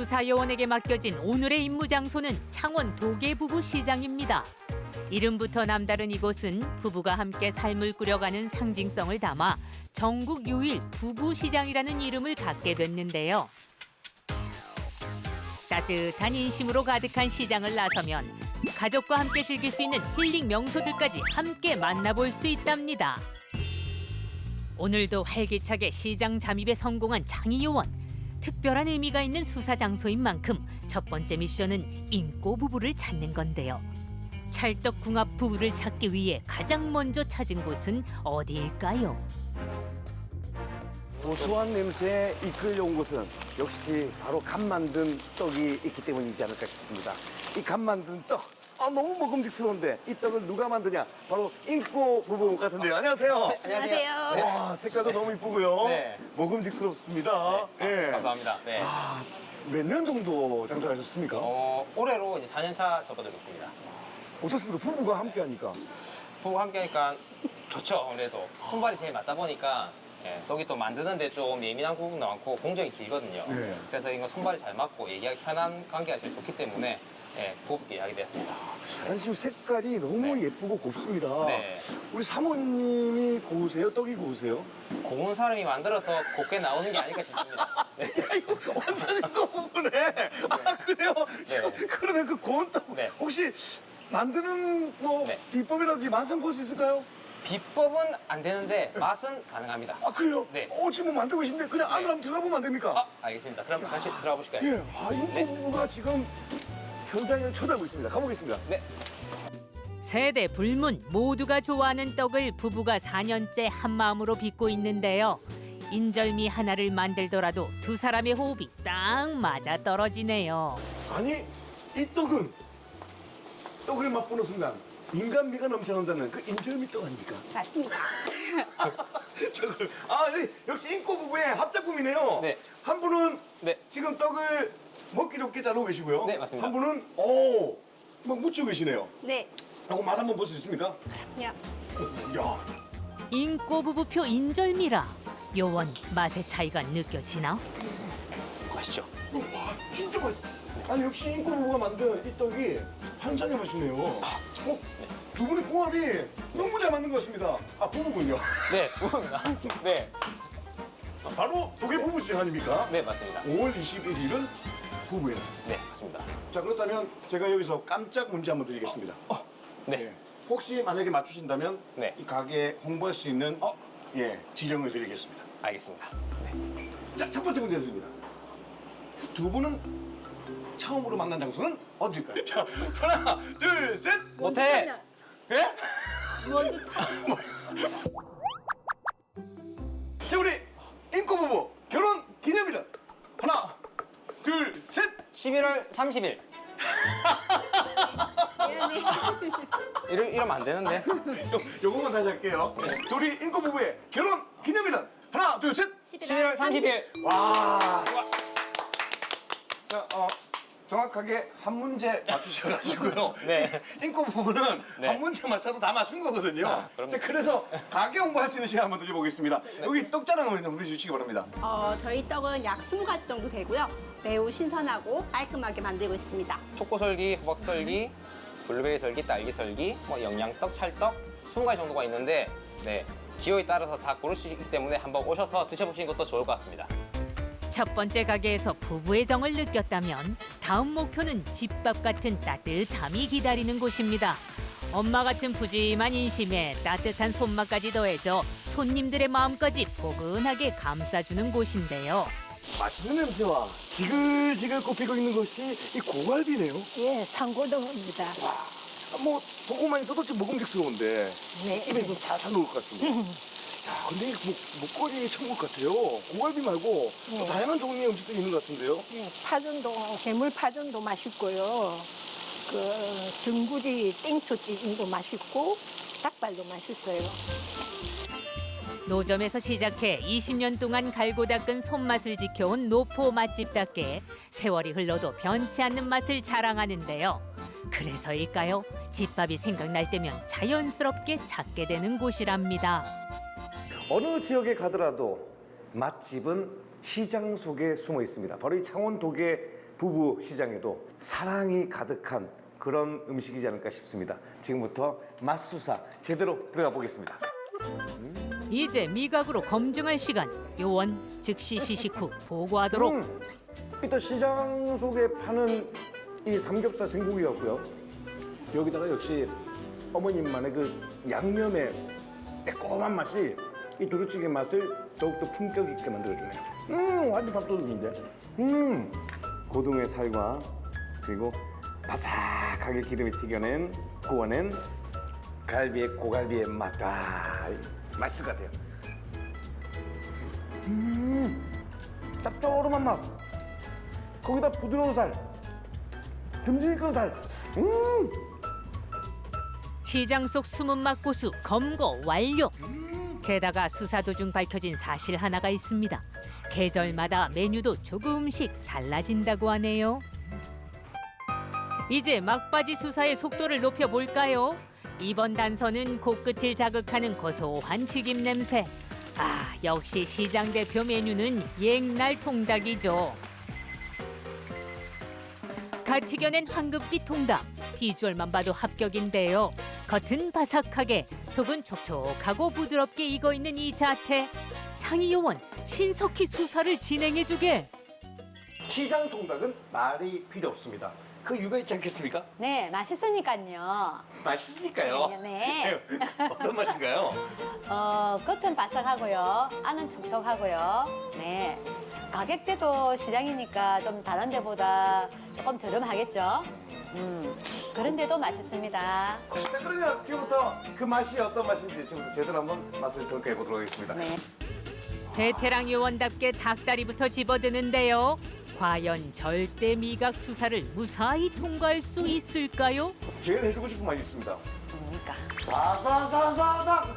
수사 요원에게 맡겨진 오늘의 임무 장소는 창원 도계부부 시장입니다. 이름부터 남다른 이곳은 부부가 함께 삶을 꾸려가는 상징성을 담아 전국 유일 부부 시장이라는 이름을 갖게 됐는데요. 따뜻한 인심으로 가득한 시장을 나서면 가족과 함께 즐길 수 있는 힐링 명소들까지 함께 만나볼 수 있답니다. 오늘도 활기차게 시장 잠입에 성공한 장희 요원. 특별한 의미가 있는 수사 장소인 만큼 첫 번째 미션은 인꼬 부부를 찾는 건데요. 찰떡궁합 부부를 찾기 위해 가장 먼저 찾은 곳은 어디일까요? 고소한 냄새에 이끌려온 곳은 역시 바로 간 만든 떡이 있기 때문이지 않을까 싶습니다. 이 간 만든 떡, 아, 너무 먹음직스러운데 이 떡을 누가 만드냐? 바로 인꼬 부부 같은데요. 안녕하세요. 안녕하세요. 와, 색깔도 너무 이쁘고요. 네. 먹음직스럽습니다. 예. 감사합니다. 네. 아, 몇 년 정도 장사를 하셨습니까? 어, 올해로 이제 4년차 접어들고 있습니다. 어떻습니까? 부부가 함께 하니까. 부부 함께 하니까 좋죠, 아무래도. 손발이 제일 맞다 보니까 예, 떡이 또 만드는데 좀 예민한 부분도 많고 공정이 길거든요. 네. 그래서 이거 손발이 잘 맞고 얘기하기 편한 관계가 제일 좋기 때문에 예, 하게 됐습니다. 아니, 지금 색깔이 너무 네. 예쁘고 곱습니다. 네. 우리 사모님이 고우세요? 떡이 고우세요? 고운 사람이 만들어서 곱게 나오는 게 아닐까 싶습니다. 네. 야, 이거 완전히 그 부분에. 아, 그래요? 저, 그러면 그 고운 떡, 네. 혹시 만드는 뭐 네. 비법이라든지 맛은 볼 수 있을까요? 비법은 안 되는데 맛은 가능합니다. 아, 그래요? 네. 어, 지금 뭐 만들고 계신데 그냥 안으로 네. 한번 들어가 보면 안 됩니까? 아, 알겠습니다. 그럼 다시 들어가 보실까요? 예. 아, 이 네. 부부가 지금 현장을 쳐다보고 있습니다. 가보겠습니다. 네. 세대 불문 모두가 좋아하는 떡을 부부가 4년째 한 마음으로 빚고 있는데요. 인절미 하나를 만들더라도 두 사람의 호흡이 딱 맞아 떨어지네요. 아니, 이 떡은 떡을 맛보는 순간 인간미가 넘쳐난다는 그 인절미 떡 아닙니까? 맞습니다. 저걸 아 네, 역시 인꼬 부부의 합작품이네요. 네. 한 분은 네. 지금 떡을 먹기 좋게 자르고 계시고요. 네, 맞습니다. 한 분은 오 막 묻히고 계시네요. 네. 하고 맛 한번 볼 수 있습니까? 야. 야, 인꼬 부부표 인절미라 요원 맛의 차이가 느껴지나? 가시죠. 와 진짜 맛. 아니 역시 인꼬 부부가 만든 이 떡이 환상의 맛이네요. 어, 두 분의 궁합이 너무 잘 맞는 것 같습니다. 아 부부군요. 네, 부부입니다. 네. 바로 도계 부부 시장 아닙니까? 네, 맞습니다. 5월 21일은 부부예요. 네, 맞습니다. 자 그렇다면 제가 여기서 깜짝 문제 한번 드리겠습니다. 네. 혹시 만약에 맞추신다면 네. 이 가게 홍보할 수 있는 어? 예 지령을 드리겠습니다. 알겠습니다. 네. 자 첫 번째 문제 드립니다. 두 분은 처음으로 만난 장소는 어딜까요? 자 하나 둘 셋. 못해! 예? 원주 자 11월 30일. 미안해. 이러, 이러면 안 되는데. 요, 요거만 다시 할게요. 자, 우리 인코 부부의 결혼 기념일은 하나 둘 셋. 11월 30일. 와. 자, 어, 정확하게 한 문제 맞추셔가지고요. 네. 인코 부분은 네. 한 문제 맞춰도 다 맞춘 거거든요. 아, 그럼요. 자, 그래서 가게 홍보할 수 있는 시간 한번 드려보겠습니다. 여기 떡 자랑을 좀 해주시기 바랍니다. 어, 저희 떡은 약 20가지 정도 되고요. 매우 신선하고 깔끔하게 만들고 있습니다. 초코설기, 호박설기, 블루베리 설기, 딸기 설기, 뭐 영양떡, 찰떡 20가지 정도가 있는데 네. 기호에 따라서 다 고를 수 있기 때문에 한번 오셔서 드셔보시는 것도 좋을 것 같습니다. 첫 번째 가게에서 부부의 정을 느꼈다면 다음 목표는 집밥 같은 따뜻함이 기다리는 곳입니다. 엄마 같은 푸짐한 인심에 따뜻한 손맛까지 더해져 손님들의 마음까지 포근하게 감싸주는 곳인데요. 맛있는 냄새와 지글지글 꼽히고 있는 것이 이 고갈비네요. 예, 창고동입니다. 뭐 보고만 있어도 좀 먹음직스러운데 네. 입에서 살살 녹을 것 같습니다. 야, 근데 이 목, 목걸이 천국 같아요. 고갈비 말고 또 네. 다양한 종류의 음식들이 있는 것 같은데요. 예, 파전도, 괴물 파전도 맛있고요. 그, 전구지 땡초 찌짐도 맛있고, 닭발도 맛있어요. 노점에서 시작해 20년 동안 갈고 닦은 손맛을 지켜온 노포 맛집답게 세월이 흘러도 변치 않는 맛을 자랑하는데요. 그래서일까요? 집밥이 생각날 때면 자연스럽게 찾게 되는 곳이랍니다. 어느 지역에 가더라도 맛집은 시장 속에 숨어 있습니다. 바로 이 창원 도계 부부 시장에도 사랑이 가득한 그런 음식이지 않을까 싶습니다. 지금부터 맛수사 제대로 들어가 보겠습니다. 이제 미각으로 검증할 시간. 요원 즉시 시식 후 보고하도록. 음, 일단 시장 속에 파는 이 삼겹살 생고기였고요. 여기다가 역시 어머님만의 그 양념의 매콤한 맛이 이 두루치기 맛을 더욱더 품격 있게 만들어주네요. 음, 완전 밥도둑인데. 음, 고등의 살과 그리고 바삭하게 기름이 튀겨낸 구워낸 갈비의 고갈비의 맛. 아, 맛있을 것 같아요. 짭조름한 맛. 거기다 부드러운 살. 듬직한 살. 음! 시장 속 숨은 맛고수 검거 완료. 게다가 수사 도중 밝혀진 사실 하나가 있습니다. 계절마다 메뉴도 조금씩 달라진다고 하네요. 이제 막바지 수사의 속도를 높여 볼까요? 이번 단서는 코끝을 자극하는 고소한 튀김 냄새. 아, 역시 시장 대표 메뉴는 옛날 통닭이죠. 갓 튀겨낸 황금빛 통닭. 비주얼만 봐도 합격인데요. 겉은 바삭하게, 속은 촉촉하고 부드럽게 익어 있는 이 자태. 창의 요원 신석희 수사를 진행해 주게. 시장 통닭은 말이 필요 없습니다. 그 이유가 있지 않겠습니까? 네, 맛있으니까요. 맛있으니까요. 네. 어떤 맛인가요? 어, 겉은 바삭하고요. 안은 촉촉하고요. 네. 가격대도 시장이니까 좀 다른 데보다 조금 저렴하겠죠? 음, 그런데도 맛있습니다. 자 그러면 지금부터 그 맛이 어떤 맛인지 지금부터 제대로 한번 맛을 평가해 보도록 하겠습니다. 네. 베테랑 요원답게 닭다리부터 집어드는데요. 과연 절대 미각 수사를 무사히 통과할 수 있을까요? 제가 해주고 싶은 말이 있습니다. 뭡니까? 바사사사삭.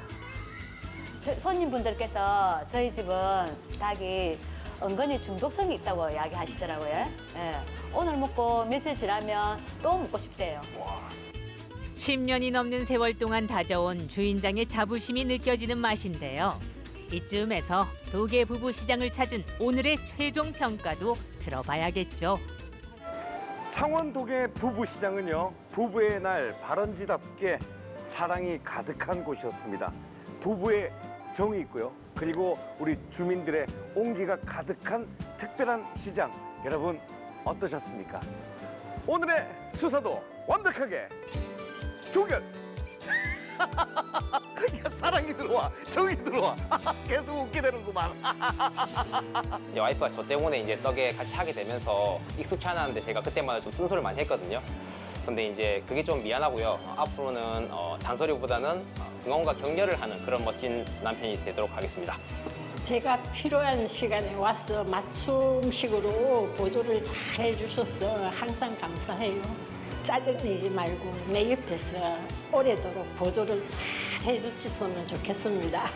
저- 손님분들께서 저희 집은 닭이 은근히 중독성이 있다고 이야기하시더라고요. 예. 오늘 먹고 며칠 지나면 또 먹고 싶대요. 10년이 넘는 세월 동안 다져온 주인장의 자부심이 느껴지는 맛인데요. 이쯤에서 도계 부부 시장을 찾은 오늘의 최종 평가도 들어봐야겠죠. 창원도계 부부 시장은요 부부의 날 발언지답게 사랑이 가득한 곳이었습니다. 부부의 정이 있고요. 그리고 우리 주민들의 온기가 가득한 특별한 시장 여러분 어떠셨습니까? 오늘의 수사도 완벽하게 조결. 야, 사랑이 들어와 정이 들어와 계속 웃게 되는구만. 이제 와이프가 저 때문에 이제 떡에 같이 하게 되면서 익숙치 않았는데 제가 그때마다 좀 쓴소리를 많이 했거든요. 근데 이제 그게 좀 미안하고요. 어, 앞으로는 어, 잔소리보다는 응원과 격려를 하는 그런 멋진 남편이 되도록 하겠습니다. 제가 필요한 시간에 와서 맞춤식으로 보조를 잘 해주셔서 항상 감사해요. 짜증내지 말고 내 옆에서 오래도록 보조를 잘 해주셨으면 좋겠습니다.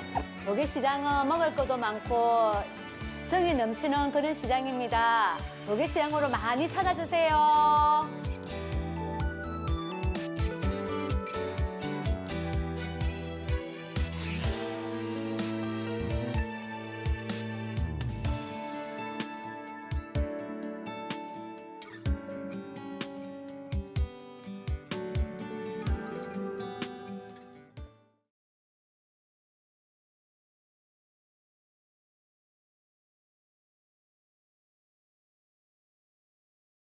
도계시장은 먹을 것도 많고 정이 넘치는 그런 시장입니다. 도계시장으로 많이 찾아주세요.